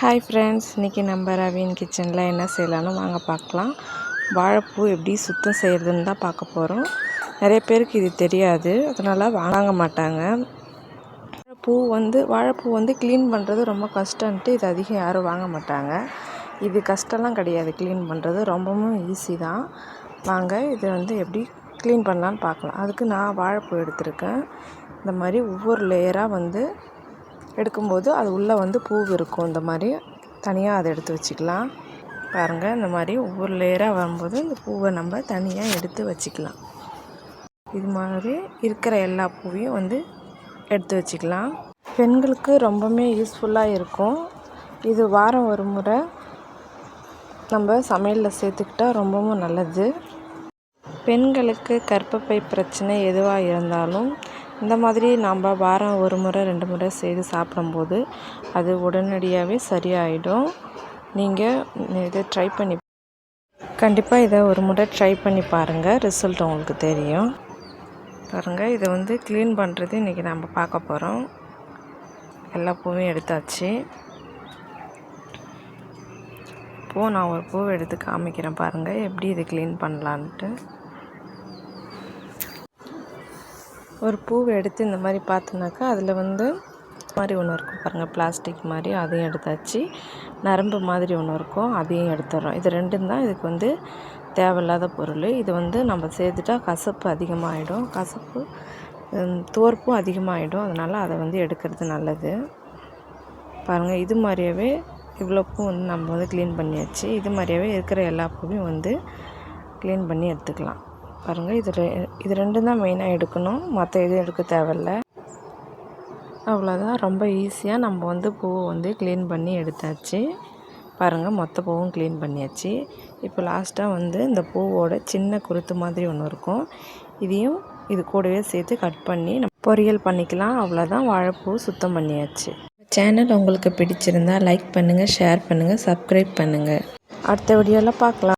Hi friends இன்றைக்கி நம்ம ravine கிச்சனில் என்ன செய்யலான்னு வாங்க பார்க்கலாம். வாழைப்பூ எப்படி சுத்தம் செய்கிறதுன்னு தான் பார்க்க போகிறோம் நிறைய பேருக்கு இது தெரியாது. அதனால் வாங்க மாட்டாங்க. பூ வந்து வாழைப்பூ வந்து க்ளீன் பண்ணுறது ரொம்ப கஷ்டன்ட்டு இது அதிகம் யாரும் வாங்க மாட்டாங்க. இது கஷ்டம்லாம் கிடையாது. க்ளீன் பண்ணுறது ரொம்பவும் ஈஸி தான். வாங்க இதை வந்து எப்படி க்ளீன் பண்ணலான்னு பார்க்கலாம். அதுக்கு நான் வாழைப்பூ எடுத்திருக்கேன். இந்த மாதிரி ஒவ்வொரு லேயராக வந்து எடுக்கும்போது அது உள்ளே வந்து பூ இருக்கும். இந்த மாதிரி தனியாக அதை எடுத்து வச்சுக்கலாம். பாருங்கள் இந்த மாதிரி ஒவ்வொரு லேயராக வரும்போது இந்த பூவை நம்ம தனியாக எடுத்து வச்சுக்கலாம். இது மாதிரி இருக்கிற எல்லா பூவையும் வந்து எடுத்து வச்சுக்கலாம். பெண்களுக்கு ரொம்பவுமே யூஸ்ஃபுல்லாக இருக்கும். இது வாரம் ஒரு முறை நம்ம சமையலில் சேர்த்துக்கிட்டா ரொம்பவும் நல்லது. பெண்களுக்கு கர்ப்பப்பை பிரச்சனை எதுவாக இருந்தாலும் இந்த மாதிரி நம்ம வாரம் ஒரு முறை ரெண்டு முறை செய்து சாப்பிடும்போது அது உடனடியாகவே சரியாயிடும். நீங்கள் இதை ட்ரை பண்ணி கண்டிப்பாக இதை ஒரு முறை ட்ரை பண்ணி பாருங்கள் ரிசல்ட் உங்களுக்கு தெரியும். பாருங்கள் இதை வந்து க்ளீன் பண்ணுறது இன்றைக்கி நம்ம பார்க்க போகிறோம் எல்லா பூவையும் எடுத்தாச்சு. பூ நான் ஒரு பூவை எடுத்து காமிக்கிறேன் பாருங்கள் எப்படி இதை க்ளீன் பண்ணலான்ட்டு. ஒரு பூவை எடுத்து இந்த மாதிரி பார்த்தோன்னாக்கா அதில் வந்து மாதிரி ஒன்று இருக்கும் பாருங்கள் பிளாஸ்டிக் மாதிரி. அதையும் எடுத்தாச்சு. நரம்பு மாதிரி ஒன்று இருக்கும் அதையும் எடுத்துடுறோம். இது ரெண்டும் தான் இதுக்கு வந்து தேவையில்லாத பொருள். இது வந்து நம்ம சேர்த்துட்டா கசப்பு அதிகமாகிடும் கசப்பு தோற்பும் அதிகமாகிடும் அதனால் அதை வந்து எடுக்கிறது நல்லது. பாருங்கள் இது மாதிரியாவே இவ்வளோ பூ வந்து நம்ம வந்து க்ளீன் பண்ணியாச்சு. இது மாதிரியாவே இருக்கிற எல்லா பூவையும் வந்து க்ளீன் பண்ணி எடுத்துக்கலாம். பாருங்கள் இதில் இது ரெண்டும் தான் மெயினாக எடுக்கணும். மற்ற எதுவும் எடுக்க தேவையில்ல. அவ்வளோதான் ரொம்ப ஈஸியாக நம்ம வந்து பூவை வந்து க்ளீன் பண்ணி எடுத்தாச்சு. பாருங்கள் மொத்த பூவும் க்ளீன் பண்ணியாச்சு. இப்போ லாஸ்ட்டாக வந்து இந்த பூவோட சின்ன குருத்து மாதிரி ஒன்று இருக்கும். இதையும் இது கூடவே சேர்த்து கட் பண்ணி நம்ம பொரியல் பண்ணிக்கலாம். அவ்வளோதான் வாழைப்பூ சுத்தம் பண்ணியாச்சு. சேனல் உங்களுக்கு பிடிச்சிருந்தா லைக் பண்ணுங்கள் ஷேர் பண்ணுங்கள் சப்ஸ்கிரைப் பண்ணுங்கள் அடுத்த வீடியோவில் பார்க்கலாம்.